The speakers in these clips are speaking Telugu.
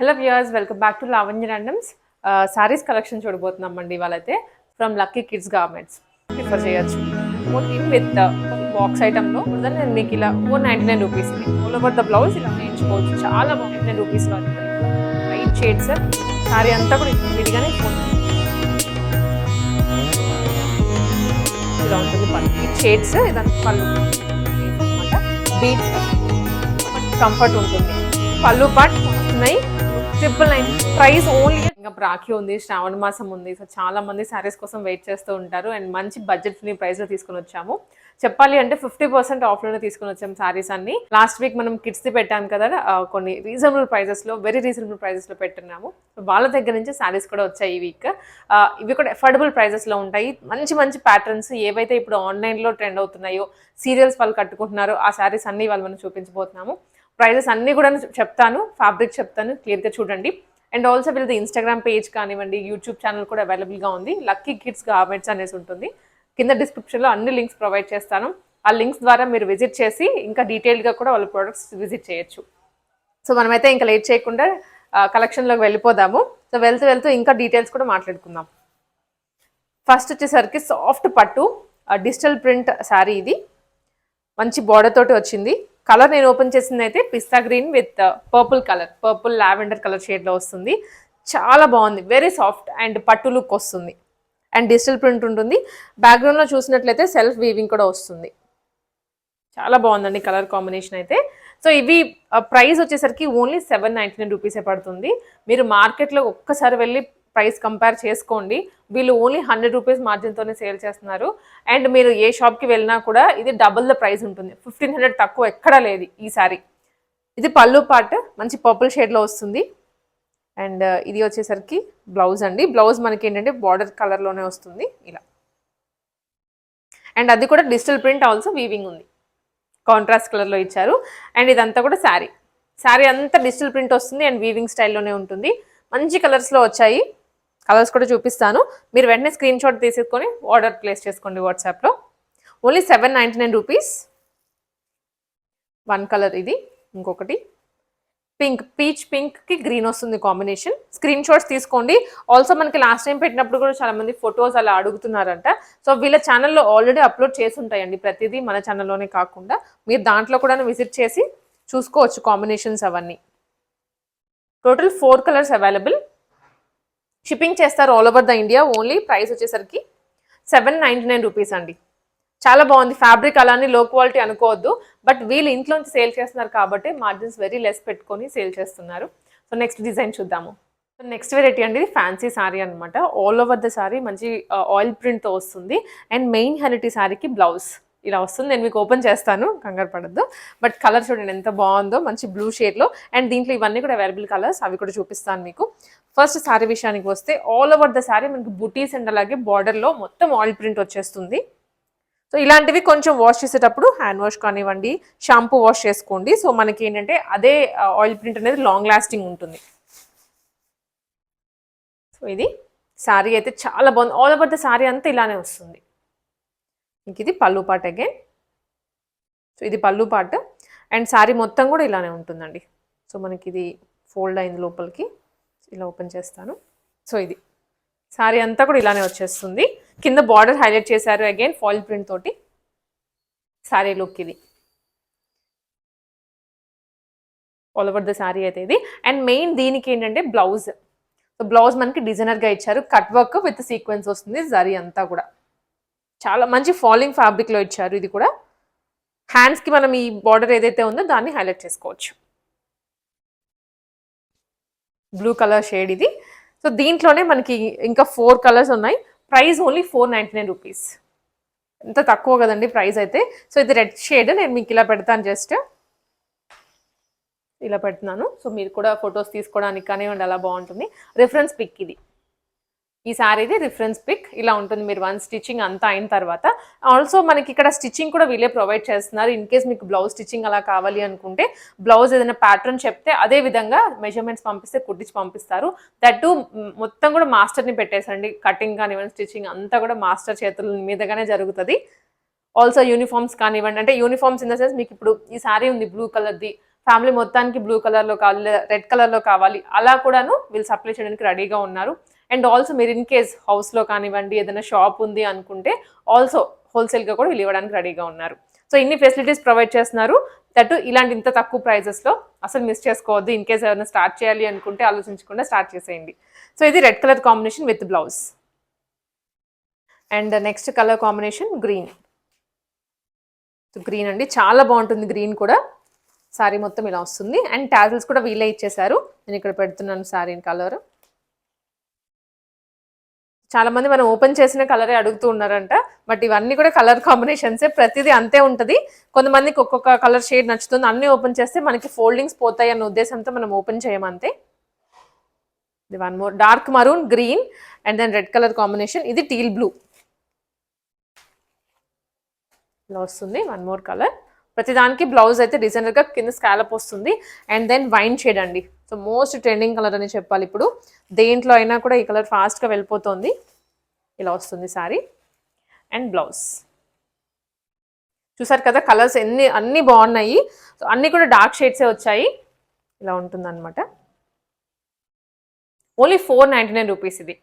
Hello viewers welcome back to Lavanya randoms saris collection చూడబోతున్నాం అండి ఇవాళైతే from lucky kids garments prefer చేయొచ్చు. విత్ బాక్స్ ఐటమ్లో నేను మీకు ఇలా four ninety nine rupees all over the blouse ఇలా వేయించుకోవచ్చు చాలా బాగుంది నైన్ రూపీస్లో లైట్ షేడ్స్ శారీ అంతా కూడా విడిగానే ఇలా ఉంటుంది పళ్ళు. షేడ్స్ ఇదంతా పళ్ళు. అనమాట బీట్ కంఫర్ట్ ఉంటుంది. పళ్ళు పాట్ వస్తున్నాయి. ట్రిపుల్ నైన్ ప్రైస్ ఓన్లీ ఇంకా రాఖీ ఉంది శ్రావణ మాసం ఉంది. సో చాలా మంది శారీస్ కోసం వెయిట్ చేస్తూ ఉంటారు. అండ్ మంచి బడ్జెట్ ఫ్రీ ప్రైస్లో తీసుకుని వచ్చాము. చెప్పాలి అంటే ఫిఫ్టీ పర్సెంట్ ఆఫ్లోనే తీసుకుని వచ్చాం శారీస్ అన్ని. లాస్ట్ వీక్ మనం కిడ్స్ ది పెట్టాం కదా కొన్ని రీజనబుల్ ప్రైజెస్లో వెరీ రీజనబుల్ ప్రైజెస్లో పెట్టున్నాము. వాళ్ళ దగ్గర నుంచి శారీస్ కూడా వచ్చాయి ఈ వీక్ ఇవి కూడా అఫోర్డబుల్ ప్రైజెస్లో ఉంటాయి. మంచి మంచి ప్యాటర్న్స్ ఏవైతే ఇప్పుడు ఆన్లైన్లో ట్రెండ్ అవుతున్నాయో సీరియల్స్ వాళ్ళు కట్టుకుంటున్నారో ఆ శారీస్ అన్ని వాళ్ళు మనం చూపించబోతున్నాము. ప్రైజెస్ అన్ని కూడా చెప్తాను ఫ్యాబ్రిక్ చెప్తాను క్లియర్గా చూడండి. అండ్ ఆల్సో వీళ్ళది ఇన్స్టాగ్రామ్ పేజ్ కానివ్వండి యూట్యూబ్ ఛానల్ కూడా అవైలబుల్గా ఉంది. లక్కీ కిడ్స్ గార్మెంట్స్ అనేసి ఉంటుంది. కింద డిస్క్రిప్షన్లో అన్ని లింక్స్ ప్రొవైడ్ చేస్తాను. ఆ లింక్స్ ద్వారా మీరు విజిట్ చేసి ఇంకా డీటెయిల్గా కూడా వాళ్ళ ప్రొడక్ట్స్ విజిట్ చేయొచ్చు. సో మనమైతే ఇంకా లేట్ చేయకుండా కలెక్షన్లోకి వెళ్ళిపోదాము. సో వెళ్తూ వెళ్తూ ఇంకా డీటెయిల్స్ కూడా మాట్లాడుకుందాం. ఫస్ట్ వచ్చేసరికి సాఫ్ట్ పట్టు డిజిటల్ ప్రింట్ శారీ ఇది. మంచి బార్డర్ తోటి వచ్చింది. కలర్ నేను ఓపెన్ చేసింది అయితే pista green with purple colour purple lavender colour షేడ్లో వస్తుంది. చాలా బాగుంది వెరీ సాఫ్ట్ అండ్ పట్టు లుక్ వస్తుంది. అండ్ డిజిటల్ ప్రింట్ ఉంటుంది. బ్యాక్గ్రౌండ్లో చూసినట్లయితే సెల్ఫ్ వీవింగ్ కూడా వస్తుంది. చాలా బాగుందండి కలర్ కాంబినేషన్ అయితే. సో ఇవి uh, ప్రైస్ వచ్చేసరికి ఓన్లీ సెవెన్ నైంటీ నైన్ రూపీసే పడుతుంది. మీరు మార్కెట్లో ఒక్కసారి వెళ్ళి ప్రైస్ కంపేర్ చేసుకోండి. వీళ్ళు ఓన్లీ హండ్రెడ్ రూపీస్ మార్జిన్తోనే సేల్ చేస్తున్నారు. అండ్ మీరు ఏ షాప్కి వెళ్ళినా కూడా ఇది డబుల్ ద ప్రైస్ ఉంటుంది. ఫిఫ్టీన్ హండ్రెడ్ తక్కువ ఎక్కడా లేదు ఈ సారీ. ఇది పళ్ళు పార్ట్ మంచి పర్పుల్ షేడ్లో వస్తుంది. అండ్ uh, ఇది వచ్చేసరికి బ్లౌజ్ అండి. బ్లౌజ్ మనకి ఏంటంటే బార్డర్ కలర్లోనే వస్తుంది. ఇలా. అండ్ అది కూడా డిజిటల్ ప్రింట్ ఆల్సో వీవింగ్ ఉంది. కాంట్రాస్ట్ కలర్లో ఇచ్చారు. అండ్ ఇదంతా కూడా శారీ శారీ అంతా డిజిటల్ ప్రింట్ వస్తుంది అండ్ వీవింగ్ స్టైల్లోనే ఉంటుంది. మంచి కలర్స్లో వచ్చాయి. కలర్స్ కూడా చూపిస్తాను. మీరు వెంటనే స్క్రీన్ షాట్ తీసుకొని ఆర్డర్ ప్లేస్ చేసుకోండి వాట్సాప్లో only seven ninety nine rupees one colour ఇది ఇంకొకటి. పింక్ పీచ్ పింక్కి గ్రీన్ వస్తుంది కాంబినేషన్ స్క్రీన్ షాట్స్ తీసుకోండి. ఆల్సో మనకి లాస్ట్ టైం పెట్టినప్పుడు కూడా చాలామంది ఫొటోస్ అలా అడుగుతున్నారంట. సో వీళ్ళ ఛానల్లో ఆల్రెడీ అప్లోడ్ చేసి ఉంటాయండి. ప్రతిదీ మన ఛానల్లోనే కాకుండా మీరు దాంట్లో కూడా విజిట్ చేసి చూసుకోవచ్చు కాంబినేషన్స్ అవన్నీ. Total four colours available shipping చేస్తారు all over the India only price వచ్చేసరికి సెవెన్ నైంటీ నైన్ రూపీస్ అండి. చాలా బాగుంది. ఫ్యాబ్రిక్ అలానే లో క్వాలిటీ అనుకోవద్దు. బట్ వీళ్ళు ఇంట్లోంచి సేల్ చేస్తున్నారు కాబట్టి మార్జిన్స్ వెరీ లెస్ పెట్టుకొని సేల్ చేస్తున్నారు. సో నెక్స్ట్ డిజైన్ చూద్దాము. సో నెక్స్ట్ వెరైటీ అండి ఫ్యాన్సీ శారీ అనమాట ఆల్ ఓవర్ ద శారీ మంచి uh, ఆయిల్ ప్రింట్తో వస్తుంది. అండ్ మెయిన్ హెరిటీ శారీకి బ్లౌజ్ ఇలా వస్తుంది. నేను మీకు ఓపెన్ చేస్తాను. కంగారు పడద్దు. బట్ కలర్ చూడండి ఎంత బాగుందో. మంచి బ్లూ షేడ్లో అండ్ దీంట్లో ఇవన్నీ కూడా అవైలబుల్ కలర్స్ అవి కూడా చూపిస్తాను మీకు. ఫస్ట్ శారీ విషయానికి వస్తే ఆల్ ఓవర్ ద శారీ మనకి బుటీస్ అండ్ అలాగే బార్డర్లో మొత్తం ఆయిల్ ప్రింట్ వచ్చేస్తుంది. సో ఇలాంటివి కొంచెం వాష్ చేసేటప్పుడు హ్యాండ్ వాష్ కానివ్వండి షాంపూ వాష్ చేసుకోండి. సో మనకి ఏంటంటే అదే uh, ఆయిల్ ప్రింట్ అనేది లాంగ్ లాస్టింగ్ ఉంటుంది. సో ఇది. శారీ అయితే చాలా బాగుంది. ఆల్ ఓవర్ ద శారీ అంతా ఇలానే వస్తుంది. ఇంక ఇది పళ్ళు పాట్ అగైన్ సో ఇది పళ్ళు పాట్. అండ్ శారీ మొత్తం కూడా ఇలానే ఉంటుందండి. సో మనకి ఇది ఫోల్డ్ అయింది లోపలికి. ఇలా ఓపెన్ చేస్తాను. సో ఇది. శారీ అంతా కూడా ఇలానే వచ్చేస్తుంది. కింద బార్డర్ హైలైట్ చేశారు అగైన్ ఫాయిల్ ప్రింట్ తోటి. శారీ లుక్ ఇది. ఆల్ ఓవర్ ద శారీ అయితే ఇది. అండ్ మెయిన్ దీనికి ఏంటంటే బ్లౌజ్ సో బ్లౌజ్ మనకి డిజైనర్గా ఇచ్చారు. కట్ వర్క్ విత్ సీక్వెన్స్ వస్తుంది. జరీ అంతా కూడా. చాలా మంచి ఫాలింగ్ ఫ్యాబ్రిక్లో ఇచ్చారు ఇది కూడా. హ్యాండ్స్కి మనం ఈ బార్డర్ ఏదైతే ఉందో దాన్ని హైలైట్ చేసుకోవచ్చు. బ్లూ కలర్ షేడ్ ఇది. సో దీంట్లోనే మనకి ఇంకా ఫోర్ కలర్స్ ఉన్నాయి. Price only four ninety nine rupees ఎంత తక్కువ కదండి ప్రైస్ అయితే. సో ఇది రెడ్ షేడ్ నేను మీకు ఇలా పెడతాను జస్ట్ ఇలా పెడుతున్నాను. సో మీరు కూడా ఫొటోస్ తీసుకోవడానికి కానివ్వండి అలా బాగుంటుంది. రిఫరెన్స్ పిక్ ఇది. ఈ సారీది రిఫరెన్స్ పిక్ ఇలా ఉంటుంది. మీరు వన్ స్టిచ్చింగ్ అంతా అయిన తర్వాత ఆల్సో మనకి ఇక్కడ స్టిచ్చింగ్ కూడా వీళ్ళే ప్రొవైడ్ చేస్తున్నారు. ఇన్ కేస్ మీకు బ్లౌజ్ స్టిచ్చింగ్ అలా కావాలి అనుకుంటే బ్లౌజ్ ఏదైనా ప్యాటర్న్ చెప్తే అదే విధంగా మెజర్మెంట్స్ పంపిస్తే కుట్టించి పంపిస్తారు. దట్ మొత్తం కూడా మాస్టర్ని పెట్టేసండి. కటింగ్ కానివ్వండి స్టిచ్చింగ్ అంతా కూడా మాస్టర్ చేతుల మీదగానే జరుగుతుంది. ఆల్సో యూనిఫామ్స్ కానివ్వండి అంటే యూనిఫామ్స్ ఇన్ ద సెన్స్ మీకు ఇప్పుడు ఈ సారీ ఉంది బ్లూ కలర్ది ఫ్యామిలీ మొత్తానికి బ్లూ కలర్లో కావాలి రెడ్ కలర్లో కావాలి. అలా కూడాను వీళ్ళు సప్లై చేయడానికి రెడీగా ఉన్నారు. అండ్ ఆల్సో మీరు ఇన్ కేస్ హౌస్లో కానివ్వండి ఏదైనా షాప్ ఉంది అనుకుంటే ఆల్సో హోల్సేల్గా కూడా వీళ్ళు ఇవ్వడానికి రెడీగా ఉన్నారు. సో ఇన్ని ఫెసిలిటీస్ ప్రొవైడ్ చేస్తున్నారు. దట్ ఇలాంటి ఇంత తక్కువ ప్రైజెస్లో అసలు మిస్ చేసుకోవద్దు. ఇన్ కేస్ ఏమైనా స్టార్ట్ చేయాలి అనుకుంటే ఆలోచించకుండా స్టార్ట్ చేసేయండి. సో ఇది red colour combination with blouse and next colour combination green green అండి. చాలా బాగుంటుంది గ్రీన్ కూడా. సారీ మొత్తం ఇలా వస్తుంది. అండ్ టాజిల్స్ కూడా వీలే ఇచ్చేసారు నేను ఇక్కడ పెడుతున్నాను సారీ కలర్ చాలా మంది మనం ఓపెన్ చేసిన కలరే అడుగుతూ ఉన్నారంట బట్ ఇవన్నీ కూడా కలర్ కాంబినేషన్సే ప్రతిదీ అంతే ఉంటుంది. కొంతమందికి ఒక్కొక్క కలర్ షేడ్ నచ్చుతుంది అన్ని ఓపెన్ చేస్తే మనకి ఫోల్డింగ్స్ పోతాయి అన్న ఉద్దేశంతో మనం ఓపెన్ చేయమంతే ఇది one more dark maroon green and then red colour combination ఇది టీల్ బ్లూ ఇలా వస్తుంది వన్ మోర్ కలర్ ప్రతిదానికి బ్లౌజ్ అయితే డిజైనర్గా కింద స్కాలప్ వస్తుంది. అండ్ దెన్ వైన్ షేడ్ అండి. సో మోస్ట్ ట్రెండింగ్ కలర్ అని చెప్పాలి ఇప్పుడు. దేంట్లో అయినా కూడా ఈ కలర్ ఫాస్ట్గా వెళ్ళిపోతుంది. ఇలా వస్తుంది సారీ. And blouse. చూసారు కదా కలర్స్ ఎన్ని అన్ని బాగున్నాయి. సో అన్నీ కూడా డార్క్ షేడ్సే వచ్చాయి. ఇలా ఉంటుంది అనమాట only four ninety nine rupees ఇది.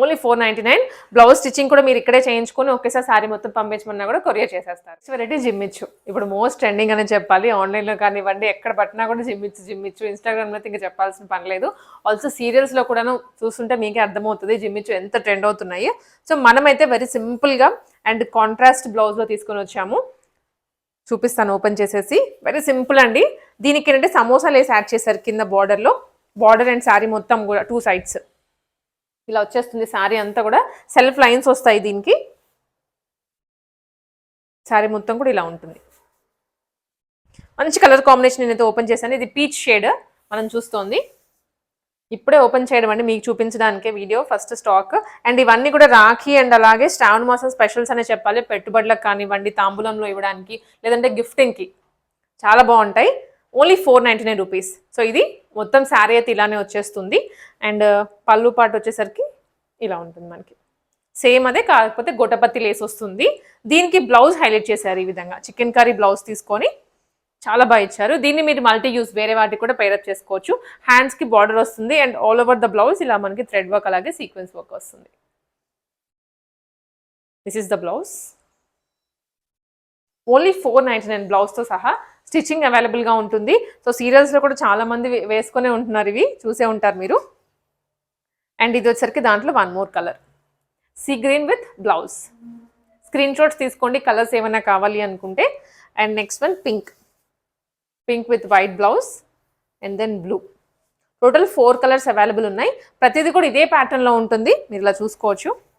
Only four ninety nine. Blouse stitching కూడా మీరు ఇక్కడే చేయించుకొని ఒకేసారి సారీ మొత్తం పంపించమన్నా కూడా కొరియర్ చేసేస్తారు. వెరైటీ జిమ్మిచ్చు ఇప్పుడు మోస్ట్ ట్రెండింగ్ అని చెప్పాలి. ఆన్లైన్లో కానివ్వండి ఎక్కడ పట్టినా కూడా జిమ్మిచ్చు జిమ్మిచ్చు ఇన్స్టాగ్రామ్లో ఇంకా చెప్పాల్సిన పని లేదు. ఆల్సో సీరియల్స్లో కూడాను చూస్తుంటే మీకే అర్థమవుతుంది జిమ్మిచ్చు ఎంత ట్రెండ్ అవుతున్నాయి. సో మనమైతే వెరీ సింపుల్గా అండ్ కాంట్రాస్ట్ బ్లౌజ్లో తీసుకొని వచ్చాము. చూపిస్తాను ఓపెన్ చేసేసి. వెరీ సింపుల్ అండి. దీనికి ఏంటంటే సమోసాలు వేసి యాడ్ చేశారు కింద బార్డర్లో బార్డర్ అండ్ శారీ మొత్తం కూడా టూ సైడ్స్ ఇలా వచ్చేస్తుంది శారీ అంతా కూడా. సెల్ఫ్ లైన్స్ వస్తాయి దీనికి. శారీ మొత్తం కూడా ఇలా ఉంటుంది. మంచి కలర్ కాంబినేషన్ నేనైతే ఓపెన్ చేశాను. ఇది పీచ్ షేడ్ మనం చూస్తోంది. ఇప్పుడే ఓపెన్ చేయడం అండి మీకు చూపించడానికే వీడియో ఫస్ట్ స్టాక్ అండ్ ఇవన్నీ కూడా రాఖీ అండ్ అలాగే శ్రావణ మాసం స్పెషల్స్ అనే చెప్పాలి. పెట్టుబడులకు కానివ్వండి తాంబూలంలో ఇవ్వడానికి లేదంటే గిఫ్టింగ్కి చాలా బాగుంటాయి. Only four ninety nine rupees. So ఇది మొత్తం శారీ అయితే ఇలానే వచ్చేస్తుంది. అండ్ uh, పళ్ళు పాటు వచ్చేసరికి ఇలా ఉంటుంది మనకి. సేమ్ అదే కాకపోతే గొటపత్తి లేస్ వస్తుంది. దీనికి బ్లౌజ్ హైలైట్ చేశారు ఈ విధంగా. చికెన్ కర్రీ బ్లౌజ్ తీసుకొని చాలా బాగా ఇచ్చారు. దీన్ని మీరు మల్టీ యూస్ వేరే వాటికి కూడా పేరప్ చేసుకోవచ్చు. హ్యాండ్స్కి బార్డర్ వస్తుంది and all over the blouse ఇలా మనకి థ్రెడ్ వర్క్ అలాగే సీక్వెన్స్ వర్క్ వస్తుంది. This is the blouse only four ninety nine బ్లౌజ్తో సహా స్టిచ్చింగ్ అవైలబుల్గా ఉంటుంది. సో సీరియల్స్లో కూడా చాలామంది వేసుకునే ఉంటున్నారు ఇవి. చూసే ఉంటారు మీరు. అండ్ ఇది వచ్చరికి దాంట్లో one more colour. Sea green with blouse. Screen shots తీసుకోండి. కలర్స్ ఏమైనా కావాలి అనుకుంటే. And next one pink. Pink with white blouse. And then blue. Total four colours available ఉన్నాయి. ప్రతిదీ కూడా ఇదే ప్యాటర్న్లో ఉంటుంది. మీరు ఇలా చూసుకోవచ్చు.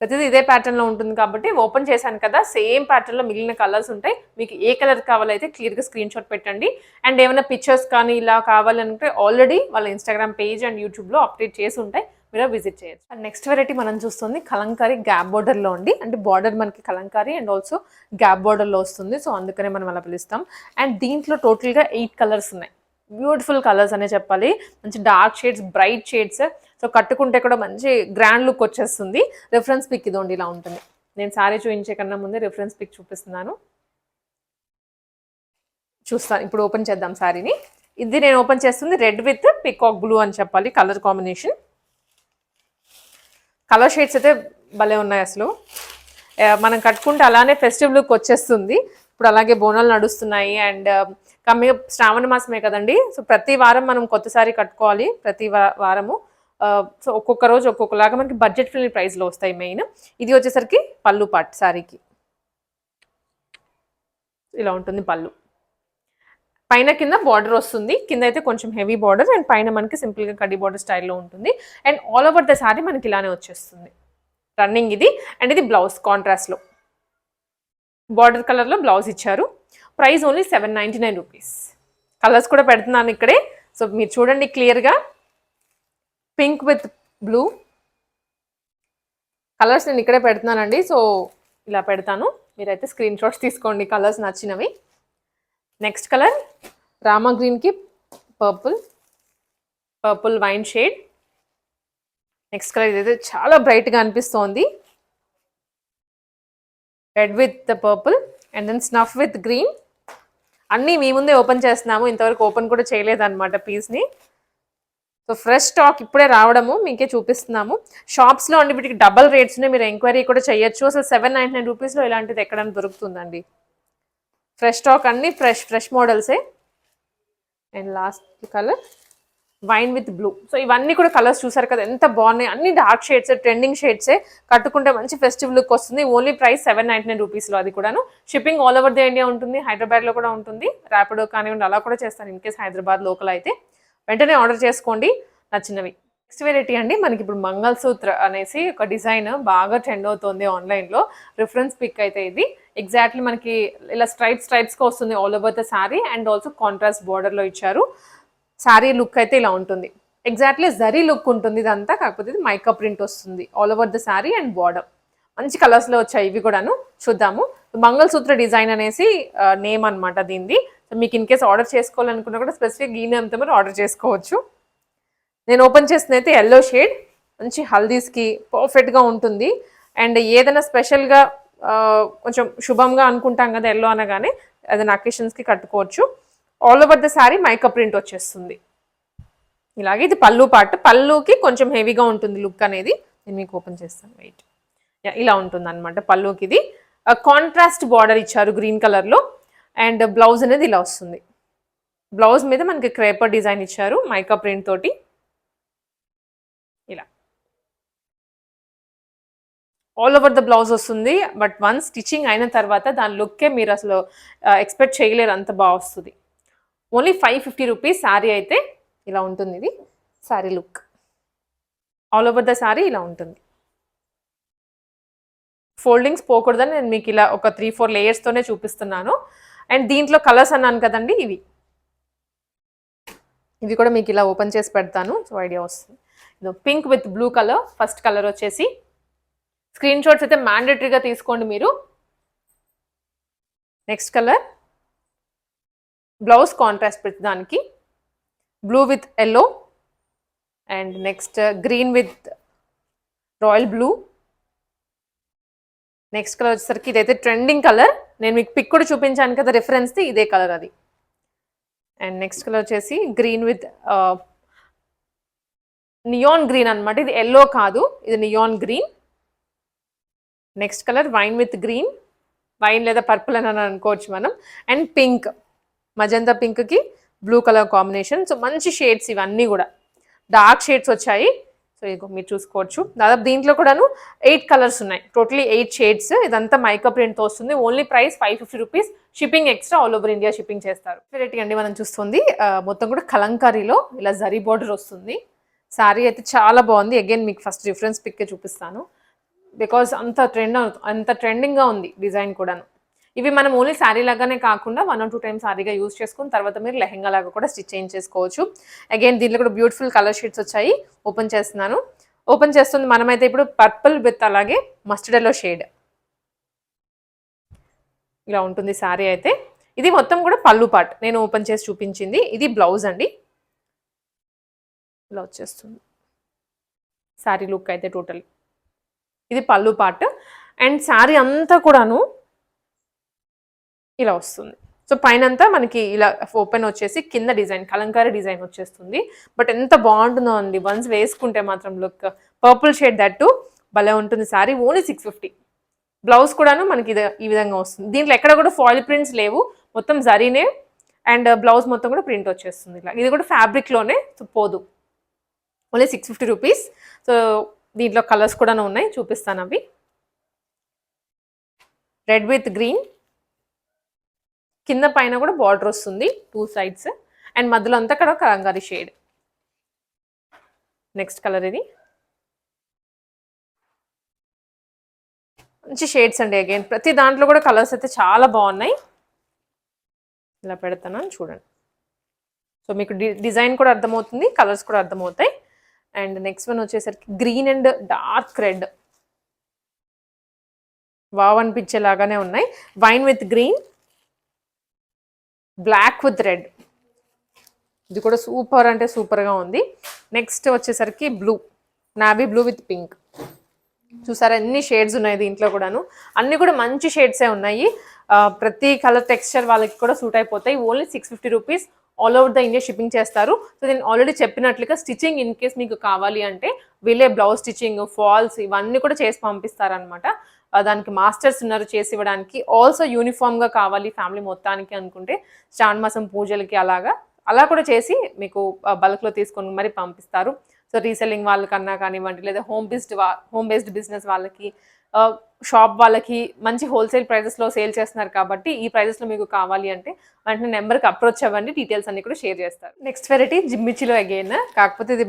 ప్రతిదీ ఇదే ప్యాటర్న్లో ఉంటుంది కాబట్టి ఓపెన్ చేశాను కదా సేమ్ ప్యాటర్న్లో మిగిలిన కలర్స్ ఉంటాయి. మీకు ఏ కలర్ కావాలైతే క్లియర్గా స్క్రీన్ షాట్ పెట్టండి. అండ్ ఏమైనా పిక్చర్స్ కానీ ఇలా కావాలంటే ఆల్రెడీ వాళ్ళ ఇన్స్టాగ్రామ్ పేజ్ అండ్ యూట్యూబ్లో అప్డేట్ చేసి ఉంటాయి. మీరు విజిట్ చేయొచ్చు. అండ్ నెక్స్ట్ వెరైటీ మనం చూస్తుంది కలంకారీ గ్యాప్ బార్డర్లో ఉంది అంటే బార్డర్ మనకి కలంకారీ అండ్ ఆల్సో గ్యాప్ బార్డర్లో వస్తుంది. సో అందుకనే మనం అలా పిలుస్తాం. అండ్ దీంట్లో టోటల్గా ఎయిట్ కలర్స్ ఉన్నాయి. బ్యూటిఫుల్ కలర్స్ అనే చెప్పాలి. మంచి dark shades bright shades so కట్టుకుంటే కూడా మంచి గ్రాండ్ లుక్ వచ్చేస్తుంది. రిఫరెన్స్ పిక్ ఇదోండి ఇలా ఉంటుంది. నేను సారీ చూపించే కన్నా ముందే రిఫరెన్స్ పిక్ చూపిస్తున్నాను. చూస్తాను ఇప్పుడు ఓపెన్ చేద్దాం సారీని ఇది నేను ఓపెన్ చేస్తుంది రెడ్ విత్ పికాక్ బ్లూ అని చెప్పాలి కలర్ కాంబినేషన్ కలర్ షేడ్స్ అయితే భలే ఉన్నాయి అసలు. మనం కట్టుకుంటే అలానే ఫెస్టివ్ లుక్ వచ్చేస్తుంది. ఇప్పుడు అలాగే బోనాలు నడుస్తున్నాయి అండ్ కమ్మి శ్రావణ మాసమే కదండి. సో ప్రతి వారం మనం కొత్త సారీ కట్టుకోవాలి ప్రతి వారము. సో ఒక్కొక్క రోజు ఒక్కొక్కలాగా మనకి బడ్జెట్ ఫ్రెండ్లీ ప్రైస్లో వస్తాయి మెయిన్ ఇది వచ్చేసరికి పళ్ళు పాట్ సారీకి. ఇలా ఉంటుంది పళ్ళు. పైన కింద బార్డర్ వస్తుంది. కింద అయితే కొంచెం హెవీ బార్డర్ అండ్ పైన మనకి సింపుల్గా కడ్డీ బార్డర్ స్టైల్లో ఉంటుంది. And all over the sari మనకి ఇలానే వచ్చేస్తుంది. రన్నింగ్ ఇది. అండ్ ఇది బ్లౌజ్ కాంట్రాస్ట్లో బార్డర్ కలర్లో బ్లౌజ్ ఇచ్చారు. Price only seven ninety nine rupees colours కూడా పెడుతున్నాను ఇక్కడే. సో మీరు చూడండి క్లియర్గా పింక్ విత్ బ్లూ. కలర్స్ నేను ఇక్కడే పెడుతున్నానండి సో ఇలా పెడతాను. మీరైతే స్క్రీన్ షాట్స్ తీసుకోండి కలర్స్ నచ్చినవి. నెక్స్ట్ కలర్ రామా గ్రీన్కి purple purple wine shade next colour ఇదైతే చాలా బ్రైట్గా అనిపిస్తోంది. Red with the purple and then snuff with green అన్నీ మీ ముందే ఓపెన్ చేస్తున్నాము ఇంతవరకు ఓపెన్ కూడా చేయలేదన్నమాట పీస్ని సో ఫ్రెష్ స్టాక్ ఇప్పుడే రావడము మీకే చూపిస్తున్నాము. షాప్స్లో అండి వీటికి డబల్ రేట్స్నే మీరు ఎంక్వైరీ కూడా చేయొచ్చు. అసలు సెవెన్ నైంటీ నైన్ రూపీస్లో ఇలాంటిది ఎక్కడైనా దొరుకుతుందండి. ఫ్రెష్ స్టాక్ అన్ని fresh fresh మోడల్సే. And last colour wine with blue. So ఇవన్నీ కూడా కలర్స్ చూసారు కదా ఎంత బాగున్నాయి. అన్ని డార్క్ షేడ్స్ ట్రెండింగ్ షేడ్సే. కట్టుకుంటే మంచి ఫెస్టివ్ లుక్ వస్తుంది. Only price seven ninety nine రూపీస్లో అది కూడాను. Shipping all over the India ఉంటుంది. హైదరాబాద్లో కూడా ఉంటుంది. ర్యాపిడో కానివ్వండి అలా కూడా చేస్తాను ఇన్ కేస్ హైదరాబాద్ లోకల్ అయితే. వెంటనే ఆర్డర్ చేసుకోండి. నచ్చినవి. నెక్స్ట్ వెరైటీ అండి మనకి ఇప్పుడు మంగళసూత్ర అనేసి ఒక డిజైన్ బాగా ట్రెండ్ అవుతుంది ఆన్లైన్లో రిఫరెన్స్ పిక్ అయితే ఇది. ఎగ్జాక్ట్లీ మనకి ఇలా స్ట్రైట్ స్ట్రైప్స్గా వస్తుంది all over the sari and also contrast బార్డర్లో ఇచ్చారు. శారీ లుక్ అయితే ఇలా ఉంటుంది. ఎగ్జాక్ట్లీ జరీ లుక్ ఉంటుంది ఇదంతా కాకపోతే ఇది మైకా ప్రింట్ వస్తుంది all over the sari and border మంచి కలర్స్లో వచ్చాయి ఇవి కూడాను. చూద్దాము. మంగళసూత్ర డిజైన్ అనేసి నేమ్ అనమాట దీనిది. సో మీకు ఇన్ కేస్ ఆర్డర్ చేసుకోవాలనుకున్నా కూడా స్పెసిఫిక్ ఈ నేమ్తో మీరు ఆర్డర్ చేసుకోవచ్చు. నేను ఓపెన్ చేసిన అయితే ఎల్లో షేడ్ మంచి హల్దీస్కి పర్ఫెక్ట్గా ఉంటుంది. అండ్ ఏదైనా స్పెషల్గా కొంచెం శుభంగా అనుకుంటాం కదా ఎల్లో అనగానే ఏదైనా అకేషన్స్కి కట్టుకోవచ్చు. All over the sari mica print వచ్చేస్తుంది. ఇలాగే ఇది పళ్ళు పార్ట్ పళ్ళుకి కొంచెం హెవీగా ఉంటుంది లుక్ అనేది. నేను మీకు ఓపెన్ చేస్తాను. వెయిట్ ఇలా ఉంటుంది అనమాట పళ్ళుకి ఇది. కాంట్రాస్ట్ బార్డర్ ఇచ్చారు గ్రీన్ కలర్లో అండ్ బ్లౌజ్ అనేది ఇలా వస్తుంది. బ్లౌజ్ మీద మనకి క్రేపర్ డిజైన్ ఇచ్చారు మైకా ప్రింట్ తోటి. ఇలా. ఆల్ ఓవర్ ద బ్లౌజ్ వస్తుంది బట్ వన్ స్టిచ్చింగ్ అయిన తర్వాత దాని లుక్కే మీరు అసలు ఎక్స్పెక్ట్ చేయలేరు అంత బాగా వస్తుంది. Only five fifty rupees sari అయితే ఇలా ఉంటుంది ఇది sari look all over the sari ఇలా ఉంటుంది. ఫోల్డింగ్స్ పోకూడదని నేను మీకు ఇలా ఒక త్రీ ఫోర్ లేయర్స్తోనే చూపిస్తున్నాను. అండ్ దీంట్లో కలర్స్ అన్నాను కదండి ఇవి. ఇవి కూడా మీకు ఇలా ఓపెన్ చేసి పెడతాను. సో ఐడియా వస్తుంది. ఇది pink with blue colour. First colour వచ్చేసి స్క్రీన్ షాట్స్ అయితే మ్యాండేటరీగా తీసుకోండి మీరు. Next colour. బ్లౌజ్ కాంట్రాస్ట్ ప్రతి దానికి blue with yellow. And next green with royal blue. Next colour వచ్చేసరికి ఇదైతే ట్రెండింగ్ కలర్. నేను మీకు పిక్ కూడా చూపించాను కదా రిఫరెన్స్ది ఇదే కలర్ అది. అండ్ నెక్స్ట్ కలర్ వచ్చేసి గ్రీన్ విత్ నియాన్ గ్రీన్ అనమాట ఇది ఎల్లో కాదు ఇది neon green next colour wine with green wine లేదా పర్పుల్ అని అనుకోవచ్చు మనం. అండ్ పింక్ మజంతా పింక్కి బ్లూ కలర్ కాంబినేషన్ సో మంచి షేడ్స్ ఇవన్నీ కూడా. డార్క్ షేడ్స్ వచ్చాయి. సో ఇదిగో మీరు చూసుకోవచ్చు. దాదాపు దీంట్లో కూడాను ఎయిట్ కలర్స్ ఉన్నాయి. Totally eight shades. ఇదంతా మైకప్ ప్రింట్తో వస్తుంది. Only price five fifty rupees. Shipping extra all over India shipping చేస్తారు. వెరైటీ అండి మనం చూస్తుంది. మొత్తం కూడా కలంకారీలో ఇలా జరీ బార్డర్ వస్తుంది. శారీ అయితే చాలా బాగుంది. అగైన్ మీకు ఫస్ట్ రిఫరెన్స్ పిక్కే చూపిస్తాను. బికాజ్ అంత ట్రెండ్ అంత ట్రెండింగ్గా ఉంది డిజైన్ కూడాను. ఇవి మనం ఓన్లీ శారీ లాగానే కాకుండా వన్ ఆర్ టూ టైమ్స్ శారీగా యూజ్ చేసుకుని తర్వాత మీరు లెహెంగా లాగా కూడా స్టిచ్ చేంజ్ చేసుకోవచ్చు అగైన్ దీంట్లో కూడా బ్యూటిఫుల్ కలర్ షీట్స్ వచ్చాయి. ఓపెన్ చేస్తున్నాను. ఓపెన్ చేస్తుంది మనమైతే ఇప్పుడు పర్పుల్ విత్ అలాగే మస్టర్డ్ ఎల్లో షేడ్ ఇలా ఉంటుంది శారీ అయితే. ఇది మొత్తం కూడా పళ్ళు పార్ట్ నేను ఓపెన్ చేసి చూపించింది. ఇది బ్లౌజ్ అండి. ఇలా వచ్చేస్తుంది శారీ లుక్ అయితే టోటల్ ఇది పళ్ళు పార్ట్ అండ్ శారీ అంతా కూడాను ఇలా వస్తుంది. సో పైన అంతా మనకి ఇలా ఓపెన్ వచ్చేసి కింద డిజైన్ కలంకారీ డిజైన్ వచ్చేస్తుంది. బట్ ఎంత బాగుంటుందో అండి. వన్స్ వేసుకుంటే మాత్రం లుక్ పర్పుల్ షేడ్ దట్టు భలే ఉంటుంది sari. Only six fifty blouse కూడాను మనకి ఇది ఈ విధంగా వస్తుంది. దీంట్లో ఎక్కడ కూడా ఫాయిల్ ప్రింట్స్ లేవు. మొత్తం జరీనే అండ్ బ్లౌజ్ మొత్తం కూడా ప్రింట్ వచ్చేస్తుంది ఇలా. ఇది కూడా ఫ్యాబ్రిక్లోనే పోదు. Only six fifty rupees so దీంట్లో కలర్స్ కూడా ఉన్నాయి. చూపిస్తాను అవి. రెడ్ విత్ గ్రీన్ కింద పైన కూడా బార్డర్ వస్తుంది టూ సైడ్స్. అండ్ మధ్యలో అంతా కూడా కలంగారి షేడ్. నెక్స్ట్ కలర్ ఇది. మంచి షేడ్స్ అండి అగైన్. ప్రతి దాంట్లో కూడా కలర్స్ అయితే చాలా బాగున్నాయి. ఇలా పెడతాను చూడండి. సో మీకు డి డిజైన్ కూడా అర్థమవుతుంది కలర్స్ కూడా అర్థమవుతాయి. అండ్ నెక్స్ట్ వన్ వచ్చేసరికి green and dark red. Wow అనిపించేలాగానే ఉన్నాయి. Wine with green. Black with red. ఇది కూడా సూపర్ అంటే సూపర్గా ఉంది. నెక్స్ట్ వచ్చేసరికి blue. Navy blue with pink. చూసారా ఎన్ని షేడ్స్ ఉన్నాయి దీంట్లో కూడాను. అన్ని కూడా మంచి షేడ్సే ఉన్నాయి. ప్రతి కలర్ టెక్స్చర్ వాళ్ళకి కూడా సూట్ అయిపోతాయి. Only six fifty rupees all over the India shipping చేస్తారు. సో నేను ఆల్రెడీ చెప్పినట్లుగా స్టిచ్చింగ్ ఇన్ కేస్ మీకు కావాలి అంటే వీళ్ళే బ్లౌజ్ స్టిచ్చింగ్ ఫాల్స్ ఇవన్నీ కూడా చేసి పంపిస్తారనమాట దానికి మాస్టర్స్ ఉన్నారు చేసి ఇవ్వడానికి. ఆల్సో యూనిఫామ్గా కావాలి ఫ్యామిలీ మొత్తానికి అనుకుంటే శ్రావణ మాసం పూజలకి అలాగా. అలా కూడా చేసి మీకు బల్క్లో తీసుకొని మరి పంపిస్తారు. సో రీసెల్లింగ్ వాళ్ళకన్నా కానివ్వండి లేదా home based home based business వాళ్ళకి షాప్ వాళ్ళకి మంచి హోల్సేల్ ప్రైజెస్లో సేల్ చేస్తున్నారు కాబట్టి ఈ ప్రైజెస్లో మీకు కావాలి అంటే వెంటనే నెంబర్కి అప్రోచ్ అవ్వండి. డీటెయిల్స్ అన్ని కూడా షేర్ చేస్తారు. నెక్స్ట్ వెరైటీ జిమ్మిచ్చిలో అగైన్ కాకపోతే ఇది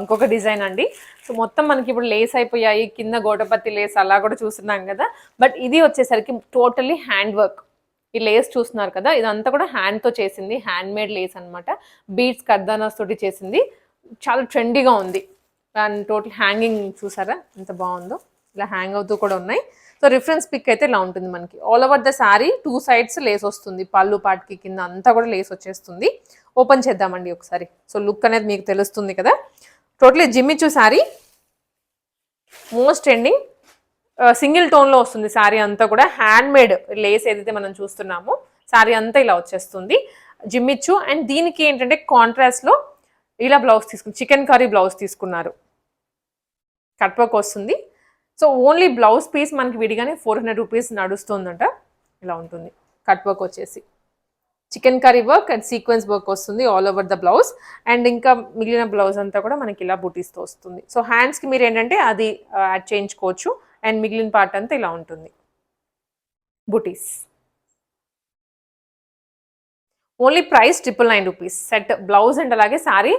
ఇంకొక డిజైన్ అండి. సో మొత్తం మనకి ఇప్పుడు లేస్ అయిపోయాయి కింద గోటపత్తి లేస్ అలా కూడా చూస్తున్నాం కదా. బట్ ఇది వచ్చేసరికి టోటల్లీ హ్యాండ్ వర్క్ ఈ లేస్ చూస్తున్నారు కదా ఇదంతా కూడా హ్యాండ్తో చేసింది హ్యాండ్ మేడ్ లేస్ అనమాట బీడ్స్ కర్దానాస్ తోటి చేసింది. చాలా ట్రెండీగా ఉంది. అండ్ టోటల్ హ్యాంగింగ్ చూసారా? ఎంత బాగుందో. ఇలా హ్యాంగ్ అవుతూ కూడా ఉన్నాయి. సో రిఫరెన్స్ పిక్ అయితే ఇలా ఉంటుంది మనకి. All over the sari two sides lace వస్తుంది. పళ్ళు పాటికి కింద అంతా కూడా లేస్ వచ్చేస్తుంది. ఓపెన్ చేద్దామండి ఒకసారి. సో లుక్ అనేది మీకు తెలుస్తుంది కదా. టోటలీ జిమ్మిచ్చు శారీ మోస్ట్ ఎండింగ్ సింగిల్ టోన్లో వస్తుంది శారీ అంతా కూడా. హ్యాండ్ మేడ్ లేస్ ఏదైతే మనం చూస్తున్నామో శారీ అంతా ఇలా వచ్చేస్తుంది. జిమ్మిచ్చు అండ్ దీనికి ఏంటంటే కాంట్రాస్ట్లో ఇలా బ్లౌజ్ తీసుకుని చికెన్ కర్రీ బ్లౌజ్ తీసుకున్నారు. కట్ వర్క్ వస్తుంది. సో ఓన్లీ బ్లౌజ్ పీస్ మనకి విడిగానే ఫోర్ హండ్రెడ్ రూపీస్ నడుస్తుందంట. ఇలా ఉంటుంది. కట్ వర్క్ వచ్చేసి. Chikankari work and sequence work వస్తుంది all over the blouse and ఇంకా మిగిలిన బ్లౌజ్ అంతా కూడా మనకి ఇలా బుటీస్తో వస్తుంది. సో హ్యాండ్స్కి మీరు ఏంటంటే అది uh, యాడ్ చేయించుకోవచ్చు. అండ్ మిగిలిన పార్ట్ అంతా ఇలా ఉంటుంది. Buttis only price triple nine rupees. Set blouse and అలాగే శారీ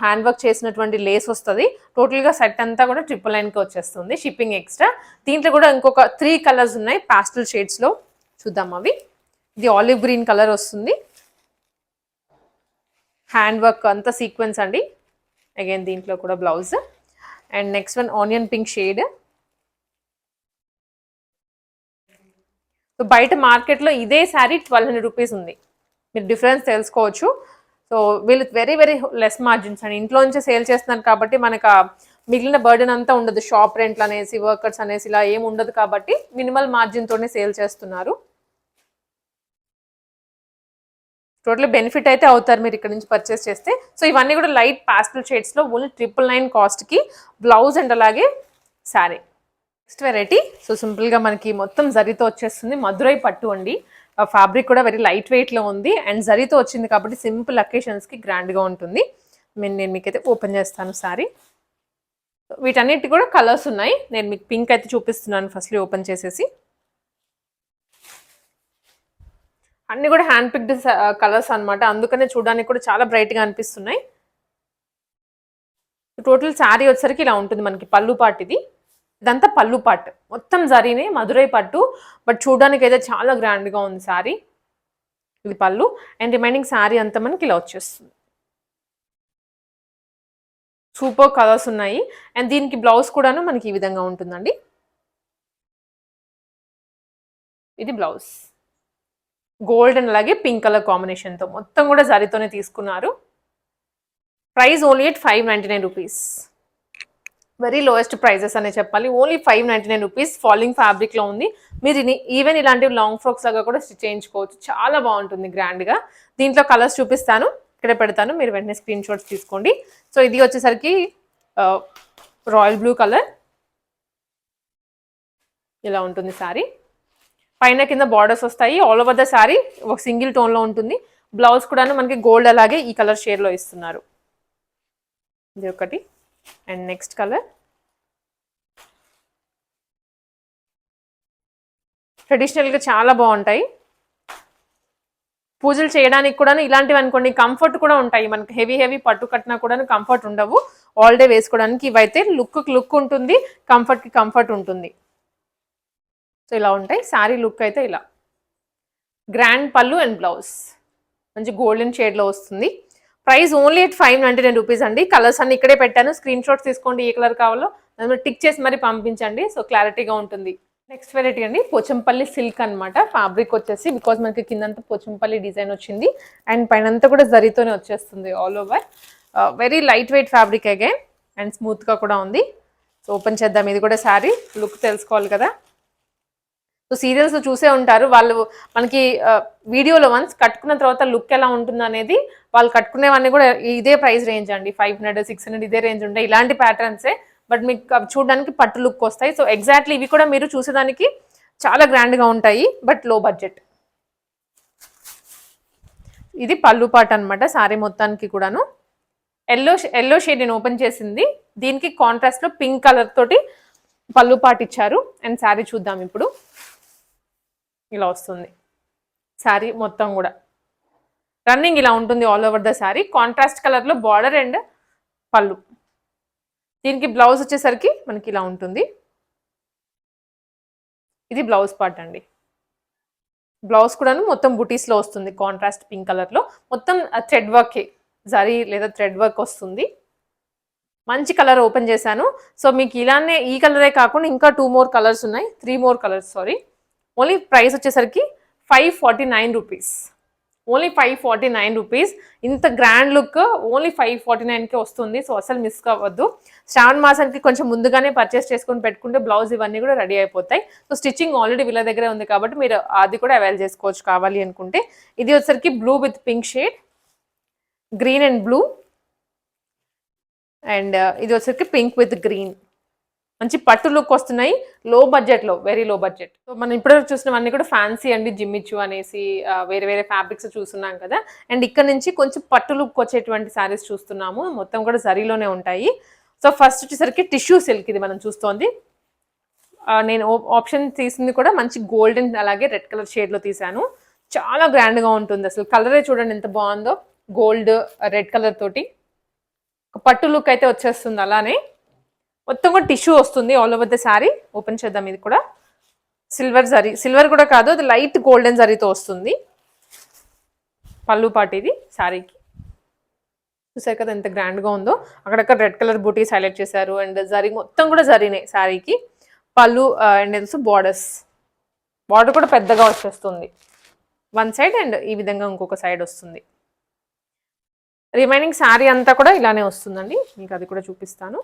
హ్యాండ్ వర్క్ చేసినటువంటి లేస్ వస్తుంది. టోటల్గా సెట్ అంతా కూడా ట్రిపుల్ నైన్కి వచ్చేస్తుంది. షిప్పింగ్ ఎక్స్ట్రా దీంట్లో కూడా ఇంకొక త్రీ కలర్స్ ఉన్నాయి. పాస్టల్ షేడ్స్లో చూద్దాం అవి. ఇది ఆలివ్ గ్రీన్ కలర్ వస్తుంది. హ్యాండ్ వర్క్ అంతా సీక్వెన్స్ అండి. అగైన్ దీంట్లో కూడా blouse and next one onion pink shade so బయట మార్కెట్లో ఇదే శారీ ట్వెల్వ్ హండ్రెడ్ రూపీస్ ఉంది. మీరు డిఫరెన్స్ తెలుసుకోవచ్చు. సో వీళ్ళు వెరీ వెరీ లెస్ మార్జిన్స్ అండి. ఇంట్లో సేల్ చేస్తున్నారు కాబట్టి మనకు మిగిలిన బర్డెన్ అంతా ఉండదు. షాప్ రెంట్లు అనేసి వర్కర్స్ అనేసి ఇలా ఏం ఉండదు కాబట్టి మినిమల్ మార్జిన్తోనే సేల్ చేస్తున్నారు. టోటల్ బెనిఫిట్ అయితే అవుతారు మీరు ఇక్కడ నుంచి పర్చేస్ చేస్తే. సో ఇవన్నీ కూడా లైట్ పాస్టల్ షేడ్స్లో ఓన్లీ ట్రిపుల్ నైన్ కాస్ట్కి బ్లౌజ్ అండ్ అలాగే శారీ నెక్స్ట్ వెరైటీ సో సింపుల్గా మనకి మొత్తం జరితో వచ్చేస్తుంది. మధురై పట్టు అండి. ఫ్యాబ్రిక్ కూడా వెరీ లైట్ వెయిట్లో ఉంది అండ్ జరీతో వచ్చింది కాబట్టి సింపుల్ అకేషన్స్కి గ్రాండ్గా ఉంటుంది. నేను నేను మీకైతే ఓపెన్ చేస్తాను సారీ వీటన్నిటి కూడా కలర్స్ ఉన్నాయి. నేను మీకు పింక్ అయితే చూపిస్తున్నాను ఫస్ట్లీ ఓపెన్ చేసేసి. అన్ని కూడా హ్యాండ్ పిక్డ్ కలర్స్ అనమాట అందుకనే చూడడానికి కూడా చాలా బ్రైట్గా అనిపిస్తున్నాయి. టోటల్ శారీ వచ్చేసరికి ఇలా ఉంటుంది మనకి పళ్ళు పాటిది. ఇదంతా పళ్ళు పట్టు మొత్తం జరీనే మధురై పట్టు. బట్ చూడడానికి అయితే చాలా గ్రాండ్గా ఉంది శారీ ఇది పళ్ళు. అండ్ రిమైనింగ్ శారీ అంతా మనకి ఇలా వచ్చేస్తుంది. సూపర్ కలర్స్ ఉన్నాయి. అండ్ దీనికి బ్లౌజ్ కూడాను మనకి ఈ విధంగా ఉంటుందండి. ఇది బ్లౌజ్. గోల్డ్ అండ్ అలాగే పింక్ కలర్ కాంబినేషన్తో మొత్తం కూడా జరీతోనే తీసుకున్నారు. Price only at five ninety nine rupees very lowest prices అనే చెప్పాలి. Only five ninety nine rupees falling ఫ్యాబ్రిక్లో ఉంది. మీరు ఈవెన్ ఇలాంటివి లాంగ్ ఫ్రాక్స్ లాగా కూడా స్టిచ్ చేయించుకోవచ్చు. చాలా బాగుంటుంది గ్రాండ్గా దీంట్లో కలర్స్ చూపిస్తాను. ఇక్కడ పెడతాను. మీరు వెంటనే స్క్రీన్ షాట్స్ తీసుకోండి. సో ఇది వచ్చేసరికి రాయల్ బ్లూ కలర్ ఇలా ఉంటుంది శారీ పైన కింద బార్డర్స్ వస్తాయి. ఆల్ ఓవర్ ద శారీ ఒక సింగిల్ టోన్లో ఉంటుంది. బ్లౌజ్ కూడా మనకి గోల్డ్ అలాగే ఈ కలర్ షేడ్లో ఇస్తున్నారు. ఇది ఒకటి. అండ్ నెక్స్ట్ కలర్ ట్రెడిషనల్గా చాలా బాగుంటాయి. పూజలు చేయడానికి కూడా ఇలాంటివి అనుకోండి కంఫర్ట్ కూడా ఉంటాయి. మనకి హెవీ హెవీ పట్టు కట్టినా కూడా కంఫర్ట్ ఉండవు. ఆల్ డే వేసుకోవడానికి ఇవైతే లుక్ లుక్ ఉంటుంది కంఫర్ట్కి కంఫర్ట్ ఉంటుంది. సో ఇలా ఉంటాయి. శారీ లుక్ అయితే ఇలా. గ్రాండ్ పళ్ళు అండ్ బ్లౌజ్ మంచి గోల్డెన్ షేడ్లో వస్తుంది. Price only at five ninety nine rupees అండి. కలర్స్ అన్ని ఇక్కడే పెట్టాను. స్క్రీన్ షాట్స్ తీసుకోండి ఏ కలర్ కావాలో. దాని టిక్ చేసి మరి పంపించండి. సో క్లారిటీగా ఉంటుంది. నెక్స్ట్ వెరైటీ అండి పోచంపల్లి సిల్క్ అన్నమాట. ఫ్యాబ్రిక్ వచ్చేసి బికాజ్ మనకి కిందంతా పోచంపల్లి డిజైన్ వచ్చింది. అండ్ పైనంతా కూడా జరీతోనే వచ్చేస్తుంది all over very light weight fabric again and స్మూత్గా కూడా ఉంది. సో ఓపెన్ చేద్దాం. ఇది కూడా శారీ లుక్ తెలుసుకోవాలి కదా. సో సీరియల్స్ చూసే ఉంటారు. వాళ్ళు మనకి uh, వీడియోలో వన్స్ కట్టుకున్న తర్వాత లుక్ ఎలా ఉంటుంది అనేది వాళ్ళు కట్టుకునేవన్నీ కూడా ఇదే ప్రైస్ రేంజ్ అండి. ఫైవ్ హండ్రెడ్ సిక్స్ హండ్రెడ్ ఇదే రేంజ్ ఉంటాయి ఇలాంటి ప్యాటర్న్సే బట్ మీకు అవి చూడడానికి పట్టు లుక్ వస్తాయి. సో ఎగ్జాక్ట్లీ ఇవి కూడా మీరు చూసేదానికి చాలా గ్రాండ్గా ఉంటాయి. బట్లో బడ్జెట్ ఇది పళ్ళు పాట అనమాట సారీ మొత్తానికి కూడాను. ఎల్లో ఎల్లో షేడ్ నేను ఓపెన్ చేసింది. దీనికి కాంట్రాస్ట్లో పింక్ కలర్ తోటి పళ్ళు పాట ఇచ్చారు. అండ్ శారీ చూద్దాం ఇప్పుడు. ఇలా వస్తుంది. శారీ మొత్తం కూడా. రన్నింగ్ ఇలా ఉంటుంది all over the sari contrast కలర్లో బార్డర్ అండ్ పళ్ళు. దీనికి బ్లౌజ్ వచ్చేసరికి మనకి ఇలా ఉంటుంది. ఇది బ్లౌజ్ పార్ట్ అండి. బ్లౌజ్ కూడాను మొత్తం బుటీస్లో వస్తుంది కాంట్రాస్ట్ పింక్ కలర్లో మొత్తం థ్రెడ్ వర్కే జరీ లేదా థ్రెడ్ వర్క్ వస్తుంది. మంచి కలర్ ఓపెన్ చేశాను. సో మీకు ఇలానే ఈ కలరే కాకుండా ఇంకా టూ మోర్ కలర్స్ ఉన్నాయి. Three more colours sari only price వచ్చేసరికి five forty nine rupees only five forty nine rupees. ఇంత grand look only five forty నైన్కే వస్తుంది. సో అసలు మిస్ కావద్దు. శ్రావణ మాసానికి కొంచెం ముందుగానే పర్చేస్ చేసుకొని పెట్టుకుంటే బ్లౌజ్ ఇవన్నీ కూడా రెడీ అయిపోతాయి. సో స్టిచ్చింగ్ ఆల్రెడీ వీళ్ళ దగ్గరే ఉంది కాబట్టి మీరు అది కూడా అవైల్ చేసుకోవచ్చు కావాలి అనుకుంటే. ఇది వచ్చేసరికి blue with pink shade green and blue and ఇది వచ్చరికి పింక్ విత్ గ్రీన్ మంచి పట్టు లుక్ వస్తున్నాయి. లో బడ్జెట్లో వెరీ లో బడ్జెట్ సో మనం ఇప్పుడు చూసినవన్నీ కూడా ఫ్యాన్సీ అండి. జిమ్మిచ్చు అనేసి వేరే వేరే ఫ్యాబ్రిక్స్ చూస్తున్నాం కదా. అండ్ ఇక్కడ నుంచి కొంచెం పట్టు లుక్ వచ్చేటువంటి శారీస్ చూస్తున్నాము. మొత్తం కూడా జరీలోనే ఉంటాయి. సో ఫస్ట్ వచ్చేసరికి టిష్యూ సిల్క్ ఇది మనం చూస్తోంది. నేను ఆప్షన్ తీసింది కూడా మంచి గోల్డెన్ అలాగే రెడ్ కలర్ షేడ్లో తీసాను చాలా గ్రాండ్గా ఉంటుంది అసలు. కలరే చూడండి ఎంత బాగుందో. గోల్డ్ రెడ్ కలర్ తోటి. పట్టు లుక్ అయితే వచ్చేస్తుంది అలానే. మొత్తం కూడా టిష్యూ వస్తుంది all over the sari open చేద్దాం ఇది కూడా. సిల్వర్ జరీ సిల్వర్ కూడా కాదు అది లైట్ గోల్డెన్ జరీతో వస్తుంది. పళ్ళు పాటు ఇది శారీకి చూసారు కదా ఎంత గ్రాండ్గా ఉందో? అక్కడక్కడ రెడ్ కలర్ బూటీస్ హైలైట్ చేశారు అండ్ జరీ మొత్తం కూడా జరీనే శారీకి పళ్ళు అండ్ తెలుసు బార్డర్స్ బార్డర్ కూడా పెద్దగా వచ్చేస్తుంది. వన్ సైడ్ అండ్ ఈ విధంగా ఇంకొక సైడ్ వస్తుంది. రిమైనింగ్ శారీ అంతా కూడా ఇలానే వస్తుందండి. మీకు అది కూడా చూపిస్తాను.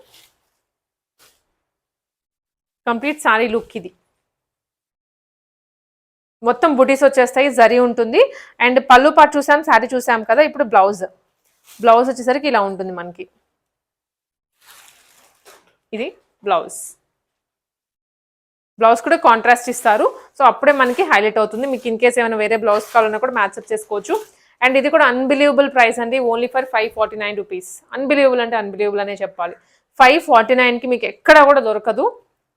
కంప్లీట్ శారీ లుక్ ఇది. మొత్తం బుటీస్ వచ్చేస్తాయి జరీ ఉంటుంది. అండ్ పళ్ళు పాటు చూసాం శారీ చూసాం కదా ఇప్పుడు బ్లౌజ్. బ్లౌజ్ వచ్చేసరికి ఇలా ఉంటుంది మనకి. ఇది బ్లౌజ్. బ్లౌజ్ కూడా కాంట్రాస్ట్ ఇస్తారు. సో అప్పుడే మనకి హైలైట్ అవుతుంది. మీకు ఇన్ కేస్ ఏమైనా వేరే బ్లౌజ్ కావాలన్నా కూడా మ్యాచ్అప్ చేసుకోవచ్చు. అండ్ ఇది కూడా అన్బిలీవబుల్ ప్రైస్ అండి. Only for five forty nine rupees unbelievable అంటే అన్బిలీవబుల్ అనే చెప్పాలి. ఫైవ్ ఫార్టీ నైన్కి మీకు ఎక్కడ కూడా దొరకదు.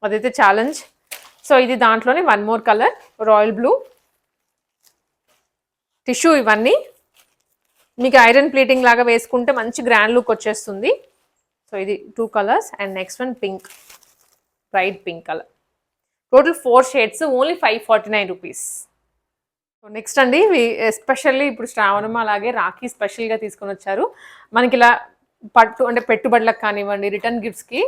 అదైతే ఛాలెంజ్ సో ఇది దాంట్లోనే one more colour royal blue tissue ఇవన్నీ. మీకు ఐరన్ ప్లీటింగ్ లాగా వేసుకుంటే మంచి గ్రాండ్ లుక్ వచ్చేస్తుంది. సో ఇది two colours and next one pink bright pink colour total four shades only five forty nine rupees so next అండి ఎస్పెషల్లీ ఇప్పుడు శ్రావణం అలాగే రాఖీ స్పెషల్గా తీసుకొని వచ్చారు. మనకి ఇలా పట్టు అంటే పెట్టుబడులకు కానివ్వండి రిటర్న్ గిఫ్ట్స్కి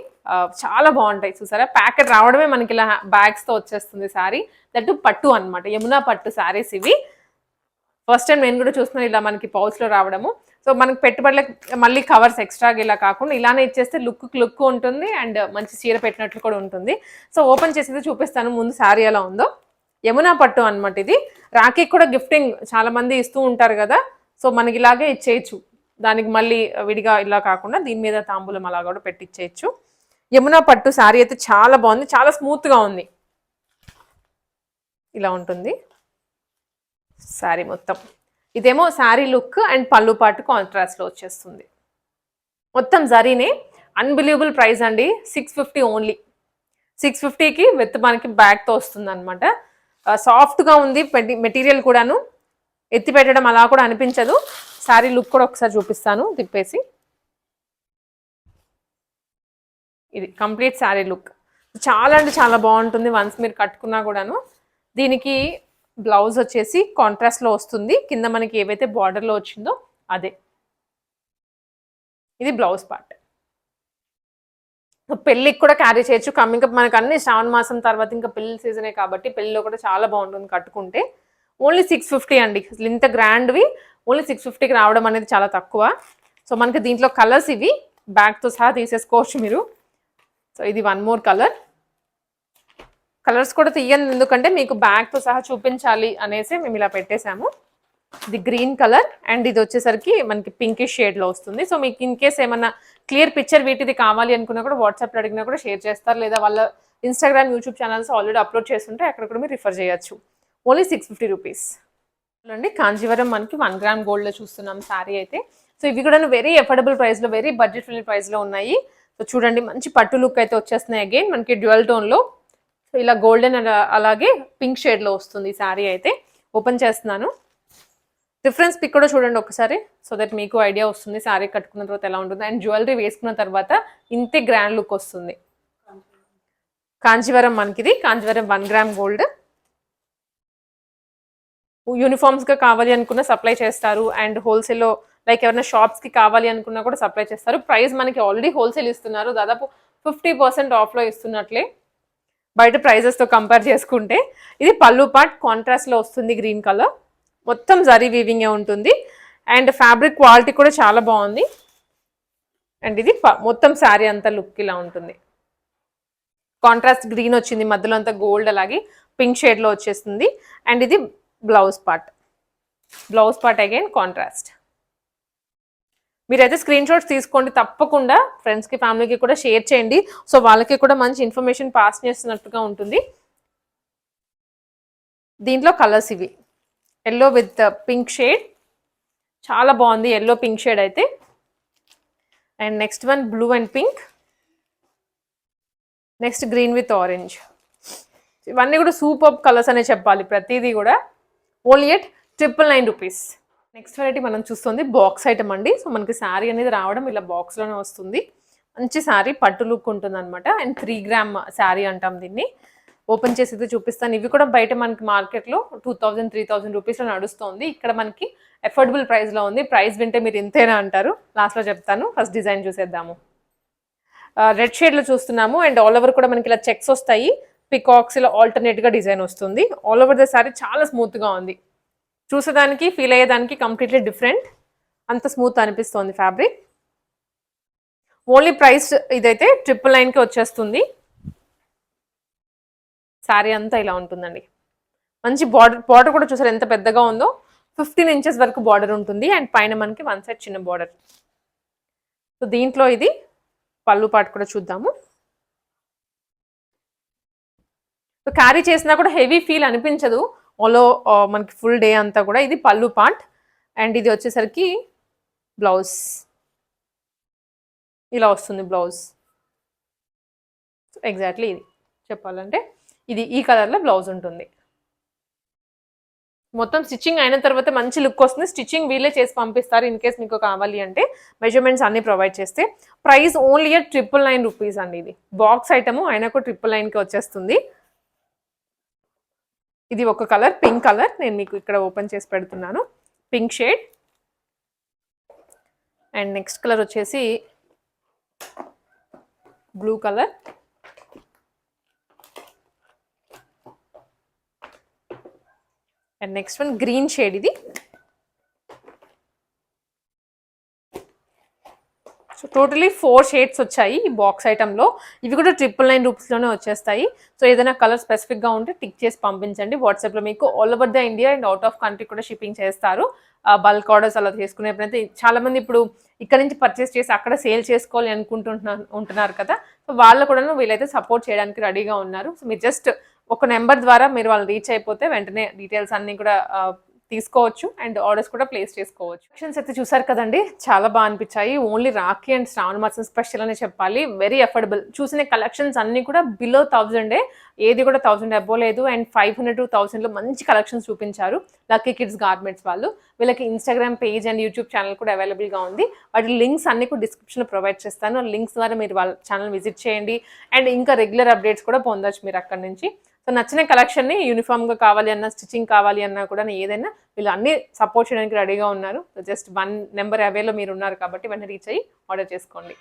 చాలా బాగుంటాయి చూసారా? ప్యాకెట్ రావడమే మనకి ఇలా బ్యాగ్స్తో వచ్చేస్తుంది శారీ. దట్టు పట్టు అనమాట యమునా పట్టు శారీస్ ఇవి. ఫస్ట్ టైం నేను కూడా చూస్తున్నాను ఇలా మనకి పౌచ్లో రావడము. సో మనకి పెట్టుబడులకు మళ్ళీ కవర్స్ ఎక్స్ట్రాగా ఇలా కాకుండా ఇలానే ఇచ్చేస్తే లుక్ లుక్ ఉంటుంది అండ్ మంచి చీర పెట్టినట్లు కూడా ఉంటుంది. సో ఓపెన్ చేసేది చూపిస్తాను. ముందు శారీ ఎలా ఉందో. యమునా పట్టు అనమాట ఇది. రాఖీకి కూడా గిఫ్టింగ్ చాలామంది ఇస్తూ ఉంటారు కదా. సో మనకి ఇలాగే ఇచ్చేయచ్చు. దానికి మళ్ళీ విడిగా ఇలా కాకుండా దీని మీద తాంబూలం అలా కూడా పెట్టించేయచ్చు యమునా పట్టు శారీ అయితే చాలా బాగుంది. చాలా స్మూత్గా ఉంది. ఇలా ఉంటుంది. శారీ మొత్తం. ఇదేమో శారీ లుక్ అండ్ పళ్ళు పాటు కాంట్రాస్ట్లో వచ్చేస్తుంది. మొత్తం జరీనే అన్బిలీవబుల్ ప్రైస్ అండి. సిక్స్ ఫిఫ్టీ ఓన్లీ సిక్స్ ఫిఫ్టీకి విత్ మనకి బ్యాగ్తో వస్తుంది అనమాట సాఫ్ట్గా ఉంది. మెటీరియల్ కూడాను. ఎత్తి పెట్టడం అలా కూడా అనిపించదు. శారీ లుక్ కూడా ఒకసారి చూపిస్తాను తిప్పేసి. ఇది కంప్లీట్ శారీ లుక్. చాలా అంటే చాలా బాగుంటుంది వన్స్ మీరు కట్టుకున్నా కూడాను. దీనికి బ్లౌజ్ వచ్చేసి కాంట్రాస్ట్లో వస్తుంది. కింద మనకి ఏవైతే బార్డర్లో వచ్చిందో అదే. ఇది బ్లౌజ్ పార్ట్ పెళ్ళికి కూడా క్యారీ చేయొచ్చు. కమింగ్ అప్ మనకు అన్ని శ్రావణ మాసం తర్వాత ఇంకా పెళ్ళి సీజనే కాబట్టి పెళ్ళిలో కూడా చాలా బాగుంటుంది కట్టుకుంటే. ఓన్లీ సిక్స్ ఫిఫ్టీ అండి. ఇంత గ్రాండ్వి ఓన్లీ సిక్స్ ఫిఫ్టీకి రావడం అనేది చాలా తక్కువ. సో మనకి దీంట్లో కలర్స్ ఇవి. బ్యాగ్తో సహా తీసేసుకోవచ్చు మీరు. సో ఇది వన్ మోర్ కలర్ కలర్స్ కూడా తీయను ఎందుకంటే మీకు బ్యాగ్తో సహా చూపించాలి అనేసి మేము ఇలా పెట్టేశాము. ఇది గ్రీన్ కలర్ అండ్ ఇది వచ్చేసరికి మనకి పింకిష్ షేడ్లో వస్తుంది. సో మీకు ఇన్ కేస్ ఏమన్నా క్లియర్ పిక్చర్ వీటిది కావాలి అనుకున్నా కూడా వాట్సాప్లో అడిగినా కూడా షేర్ చేస్తారు. లేదా వాళ్ళ Instagram YouTube channels already upload చేస్తుంటే అక్కడ కూడా మీరు రిఫర్ చేయొచ్చు. ఓన్లీ సిక్స్ ఫిఫ్టీ రూపీస్ అండి కాంజీవరం మనకి వన్ గ్రామ్ గోల్డ్లో చూస్తున్నాం శారీ అయితే. సో ఇవి కూడా వెరీ అఫోర్డబుల్ ప్రైస్లో వెరీ బడ్జెట్ ఫ్రెండ్లీ ప్రైస్లో ఉన్నాయి. సో చూడండి మంచి పట్టు లుక్ అయితే వచ్చేస్తున్నాయి అగైన్ మనకి డ్యువల్ టోన్లో సో ఇలా గోల్డెన్ అలాగే పింక్ షేడ్లో వస్తుంది ఈ శారీ అయితే. ఓపెన్ చేస్తున్నాను. డిఫరెన్స్ పిక్ కూడా చూడండి ఒకసారి. సో దట్ మీకు ఐడియా వస్తుంది శారీ కట్టుకున్న తర్వాత ఎలా ఉంటుంది. అండ్ జ్యువెలరీ వేసుకున్న తర్వాత ఇంతే గ్రాండ్ లుక్ వస్తుంది. కాంచీవరం మనకిది. కాంచీవరం వన్ గ్రామ్ గోల్డ్ యూనిఫామ్స్గా కావాలి అనుకున్న సప్లై చేస్తారు అండ్ హోల్సేల్లో లైక్ ఎవరైనా షాప్స్కి కావాలి అనుకున్నా కూడా సప్లై చేస్తారు. ప్రైస్ మనకి ఆల్రెడీ హోల్సేల్ ఇస్తున్నారు. దాదాపు ఫిఫ్టీ పర్సెంట్ ఆఫ్లో ఇస్తున్నట్లే. బయట ప్రైజెస్తో కంపేర్ చేసుకుంటే ఇది పళ్ళు పాట్ కాంట్రాస్ట్లో వస్తుంది గ్రీన్ కలర్ మొత్తం జరీ వీవింగే ఉంటుంది. అండ్ ఫ్యాబ్రిక్ క్వాలిటీ కూడా చాలా బాగుంది. అండ్ ఇది మొత్తం శారీ అంతా లుక్ ఇలా ఉంటుంది. కాంట్రాస్ట్ గ్రీన్ వచ్చింది మధ్యలో అంతా గోల్డ్ అలాగే పింక్ షేడ్లో వచ్చేస్తుంది. అండ్ ఇది blouse part. Blouse part again contrast. మీరైతే స్క్రీన్ షాట్స్ తీసుకోండి తప్పకుండా. ఫ్రెండ్స్కి ఫ్యామిలీకి కూడా షేర్ చేయండి. సో వాళ్ళకి కూడా మంచి ఇన్ఫర్మేషన్ పాస్ చేస్తున్నట్టుగా ఉంటుంది. దీంట్లో కలర్స్ ఇవి. Yellow with pink shade. చాలా బాగుంది ఎల్లో పింక్ షేడ్ అయితే. And next one blue and pink. Next green with orange. ఇవన్నీ కూడా సూపర్ కలర్స్ అనే చెప్పాలి ప్రతిదీ కూడా. Only at triple nine rupees. Next variety మనం చూస్తుంది బాక్స్ ఐటమ్ అండి. సో మనకి శారీ అనేది రావడం ఇలా బాక్స్లోనే వస్తుంది. మంచి శారీ పట్టు లుక్ ఉంటుంది అనమాట అండ్ త్రీ గ్రామ్ శారీ అంటాం దీన్ని. ఓపెన్ చేసి అయితే చూపిస్తాను. ఇవి కూడా బయట మనకి మార్కెట్లో టూ థౌజండ్ త్రీ థౌజండ్ రూపీస్లో నడుస్తుంది. ఇక్కడ మనకి అఫోర్డబుల్ ప్రైస్లో ఉంది. ప్రైస్ వింటే మీరు ఇంతేనా అంటారు? లాస్ట్లో చెప్తాను. ఫస్ట్ డిజైన్ చూసేద్దాము. రెడ్ షేడ్లో చూస్తున్నాము. అండ్ ఆల్ ఓవర్ కూడా మనకి ఇలా చెక్స్ వస్తాయి. పికాక్స్ ఇలా ఆల్టర్నేట్గా డిజైన్ వస్తుంది. ఆల్ ఓవర్ ద శారీ చాలా స్మూత్గా ఉంది. చూసేదానికి ఫీల్ అయ్యేదానికి కంప్లీట్లీ డిఫరెంట్ అంత స్మూత్ అనిపిస్తుంది ఫ్యాబ్రిక్ ఓన్లీ ప్రైస్ ఇదైతే ట్రిపుల్ నైన్కి వచ్చేస్తుంది. శారీ అంతా ఇలా ఉంటుందండి. మంచి బార్డర్ బార్డర్ కూడా చూసారు ఎంత పెద్దగా ఉందో? ఫిఫ్టీన్ ఇంచెస్ వరకు బార్డర్ ఉంటుంది. అండ్ పైన మనకి వన్ సైడ్ చిన్న బార్డర్ సో దీంట్లో ఇది పళ్ళు పాటు కూడా చూద్దాము. సో క్యారీ చేసినా కూడా హెవీ ఫీల్ అనిపించదు. ఆలో uh, మనకి ఫుల్ డే అంతా కూడా ఇది పళ్ళు పాంట్. అండ్ ఇది వచ్చేసరికి బ్లౌజ్ ఇలా వస్తుంది బ్లౌజ్ ఎగ్జాక్ట్లీ ఇది. చెప్పాలంటే ఇది ఈ కలర్లో బ్లౌజ్ ఉంటుంది. మొత్తం స్టిచ్చింగ్ అయిన తర్వాత మంచి లుక్ వస్తుంది. స్టిచ్చింగ్ వీళ్ళే చేసి పంపిస్తారు ఇన్ కేస్ మీకు కావాలి అంటే. మెజర్మెంట్స్ అన్నీ ప్రొవైడ్ చేస్తే. ప్రైస్ ఓన్లీ ఇయర్ ట్రిపుల్ నైన్ రూపీస్ అండి ఇది. బాక్స్ ఐటమ్ అయినా కూడా ట్రిపుల్ నైన్కి వచ్చేస్తుంది. ఇది ఒక కలర్ పింక్ కలర్. నేను మీకు ఇక్కడ ఓపెన్ చేసి పెడుతున్నాను. Pink shade. And next colour వచ్చేసి blue colour. And next one green shade ఇది. టోటలీ ఫోర్ షేడ్స్ వచ్చాయి ఈ బాక్స్ ఐటెంలో ఇవి కూడా ట్రిపుల్ నైన్ రూపీస్లోనే వచ్చేస్తాయి. సో ఏదైనా కలర్ స్పెసిఫిక్గా ఉంటే టిక్ చేసి పంపించండి. వాట్సాప్లో మీకు all over the India and out of country కూడా షిప్పింగ్ చేస్తారు. బల్క్ ఆర్డర్స్ అలా చేసుకునేప్పుడైతే చాలామంది ఇప్పుడు ఇక్కడ నుంచి పర్చేస్ చేసి అక్కడ సేల్ చేసుకోవాలి అనుకుంటున్నారు ఉంటున్నారు కదా. సో వాళ్ళు కూడా వీళ్ళైతే సపోర్ట్ చేయడానికి రెడీగా ఉన్నారు. సో మీరు జస్ట్ ఒక నెంబర్ ద్వారా మీరు వాళ్ళు రీచ్ అయిపోతే వెంటనే డీటెయిల్స్ అన్నీ కూడా తీసుకోవచ్చు అండ్ ఆర్డర్స్ కూడా ప్లేస్ చేసుకోవచ్చు. ఆప్షన్స్ అయితే చూసారు కదండి? చాలా బాగా అనిపించాయి. ఓన్లీ రాఖీ అండ్ శ్రావణ మాసం స్పెషల్ అనే చెప్పాలి. వెరీ అఫోర్డబుల్ చూసిన కలెక్షన్స్ అన్ని కూడా బిలో థౌజండే ఏది కూడా థౌసండ్ అబ్బో లేదు. అండ్ ఫైవ్ హండ్రెడ్ టు థౌసండ్లో మంచి కలెక్షన్స్ చూపించారు. లక్కీ కిడ్స్ గార్మెంట్స్ వాళ్ళు. వీళ్ళకి Instagram page and YouTube channel కూడా అవైలబుల్గా ఉంది. వాటి లింక్స్ అన్ని కూడా డిస్క్రిప్షన్లో ప్రొవైడ్ చేస్తాను. లింక్స్ ద్వారా మీరు వాళ్ళ ఛానల్ విజిట్ చేయండి. అండ్ ఇంకా రెగ్యులర్ అప్డేట్స్ కూడా పొందొచ్చు మీరు అక్కడ నుంచి. సో నచ్చిన కలెక్షన్ని యూనిఫామ్గా కావాలి అన్న స్టిచ్చింగ్ కావాలి అన్నా కూడా ఏదైనా వీళ్ళు అన్ని సపోర్ట్ చేయడానికి రెడీగా ఉన్నారు. జస్ట్ వన్ నెంబర్ అవేలో మీరు ఉన్నారు కాబట్టి వెంటనే రీచ్ అయ్యి ఆర్డర్ చేసుకోండి.